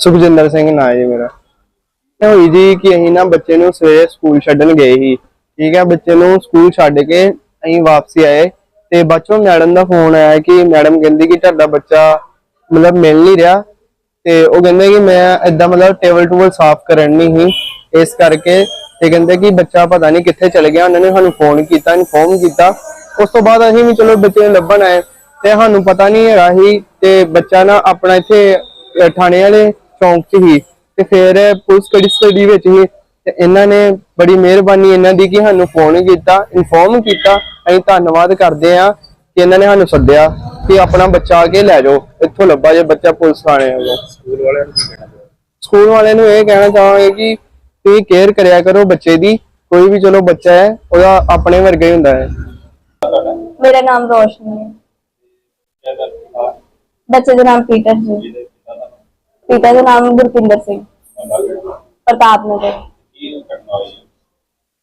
ਸੁਖਜਿੰਦਰ ਸਿੰਘ ਨਾਂ ਜੀ ਮੇਰਾ। ਇਹ ਹੋਈ ਜੀ ਕਿ ਅਸੀਂ ਨਾ ਬੱਚੇ ਨੂੰ ਸਵੇਰੇ ਸਕੂਲ ਛੱਡਣ ਗਏ ਸੀ। ਠੀਕ ਹੈ, ਬੱਚੇ ਨੂੰ ਸਕੂਲ ਛੱਡ ਕੇ ਅਸੀਂ ਵਾਪਸੀ ਆਏ ਤੇ ਬੱਚੋਂ ਮੈਡਮ ਦਾ ਫੋਨ ਆਇਆ ਕਿ ਮੈਡਮ ਕਹਿੰਦੀ ਕਿ ਤੁਹਾਡਾ ਬੱਚਾ ਮਤਲਬ ਮਿਲ ਨਹੀਂ ਰਿਹਾ ਤੇ ਉਹ ਕਹਿੰਦੇ ਕਿ ਮੈਂ ਇਦਾਂ ਮਤਲਬ ਟੇਬਲ ਟੂਬਲ ਸਾਫ਼ ਕਰਨ ਨਹੀਂ ਸੀ। ਇਸ ਕਰਕੇ ਤੇ ਕਹਿੰਦੇ ਕਿ ਬੱਚਾ ਪਤਾ ਨਹੀਂ ਕਿੱਥੇ ਚਲ ਗਿਆ, ਉਹਨਾਂ ਨੇ ਸਾਨੂੰ ਫੋਨ ਕੀਤਾ, ਇਨਫੋਰਮ ਕੀਤਾ। ਉਸ ਤੋਂ ਬਾਅਦ ਅਸੀਂ ਵੀ ਚਲੋ ਬੱਚੇ ਨੂੰ ਲੱਭਣ ਆਏ ਤੇ ਸਾਨੂੰ ਪਤਾ ਨਹੀਂ ਹੈਗਾ ਸੀ ਤੇ ਬੱਚਾ ਨਾ ਆਪਣਾ ਇੱਥੇ ਥਾਣੇ ਵਾਲੇ ਚੌਂਕ 'ਚ ਹੀ ਤੇ ਫਿਰ ਪੁਲਿਸ ਕੜੀ ਸਟੱਡੀ ਵਿੱਚ ਹੀ ਤੇ ਇਹਨਾਂ ਨੇ ਬੜੀ ਮਿਹਰਬਾਨੀ ਇਹਨਾਂ ਦੀ ਕਿ ਸਾਨੂੰ ਫੋਨ ਕੀਤਾ ਇਨਫੋਰਮ ਕੀਤਾ। ਅਸੀਂ ਧੰਨਵਾਦ ਕਰਦੇ ਆ ਕਿ ਇਹਨਾਂ ਨੇ ਸਾਨੂੰ ਸੱਦਿਆ ਕਿ ਆਪਣਾ ਬੱਚਾ ਆ ਕੇ ਲੈ ਜਾਓ ਇੱਥੋਂ ਲੱਭਾ ਜੇ ਬੱਚਾ ਪੁਲਿਸ ਥਾਣੇ ਵੱਲੋਂ ਸਕੂਲ ਵਾਲਿਆਂ ਨੂੰ ਕੀ ਕਹਿਣਾ ਚਾਹੁੰਦੇ ਸਕੂਲ ਵਾਲਿਆਂ ਨੂੰ ਇਹ ਕਹਿਣਾ ਚਾਹਾਂਗੇ ਕਿ ਤੁਸੀਂ ਕੇਅਰ ਕਰਿਆ ਕਰੋ ਬੱਚੇ ਦੀ ਕੋਈ ਵੀ ਚਲੋ ਬੱਚਾ ਹੈ ਉਹਦਾ ਆਪਣੇ ਵਰਗਾ ਹੀ ਹੁੰਦਾ ਹੈ। ਮੇਰਾ ਨਾਮ ਰੋਸ਼ਨੀ ਹੈ। ਬੱਚੇ ਦਾ ਨਾਮ ਪੀਟਰ ਜੀ। ਪਿਤਾ ਦਾ ਨਾਮ ਗੁਰਪਿੰਦਰ ਸਿੰਘ। ਪ੍ਰਤਾਪ ਨਗਰ। ਘਟਨਾ ਹੋਈ? ਹੈ?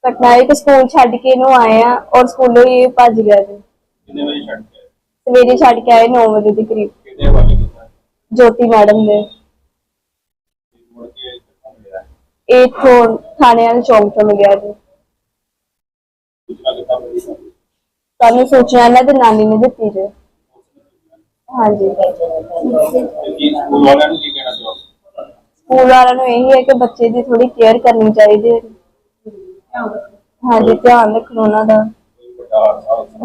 ਘਟਨਾ ਇਹ ਕਿ ਸਕੂਲ ਛੱਡ ਕੇ ਇਹਨੂੰ ਆਏ ਆ ਔਰ ਸਕੂਲੋਂ ਹੀ ਇਹ ਭੱਜ ਗਿਆ ਜੀ। ਕਿੰਨੇ ਵਜੇ ਛੱਡ ਕੇ ਆਏ? ਸਵੇਰੇ ਛੱਡ ਕੇ ਆਏ 9 ਵਜੇ ਦੇ ਕਰੀਬ। ਕੀਤਾ ਜੋਤੀ ਮੈਡਮ ਦੇ। ਮੁੜ ਕੇ ਕਿੱਥੋਂ ਮਿਲਿਆ? ਇਹ ਇੱਥੋਂ ਥਾਣੇ ਵਾਲੇ ਚੌਂਕ ਤੋਂ ਮਿਲਿਆ ਜੀ। ਸੂਚਨਾ ਕਿੱਥੋਂ ਮਿਲੀ ਸਾਨੂੰ ਸੂਚਨਾ ਇਹਨਾਂ ਦੇ ਨਾਨੀ ਨੇ ਦਿੱਤੀ ਜੀ। ਹਾਂਜੀ। ਤੇ ਕੀ ਸਕੂਲ ਵਾਲਿਆਂ ਨੂੰ ਕੀ ਕਹਿਣਾ ਚਾਹੁੰਦੇ ਸਕੂਲ ਵਾਲਿਆਂ ਨੂੰ ਇਹੀ ਹੈ ਕਿ ਬੱਚੇ ਦੀ ਥੋੜੀ ਕੇਅਰ ਕਰਨੀ ਚਾਹੀਦੀ ਹੈ। ਹਾਂਜੀ ਧਿਆਨ ਰੱਖਣਾ ਉਹਨਾਂ ਦਾ।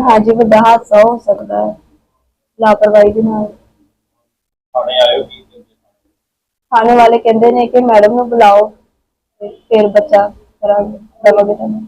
ਹਾਂਜੀ ਵੱਡਾ ਹਾਦਸਾ ਹੋ ਸਕਦਾ ਹੈ। ਲਾਪਰਵਾਹੀ ਦੇ ਨਾਲ। ਥਾਣੇ ਆਇਓ ਕੀ ਵਾਲੇ ਕਹਿੰਦੇ ਨੇ ਕਿ ਮੈਡਮ ਨੂੰ ਬੁਲਾਓ ਫਿਰ ਬੱਚਾ ਕਰਾਂਗੇ ਦਵਾਂਗੇ ਤੁਹਾਨੂੰ।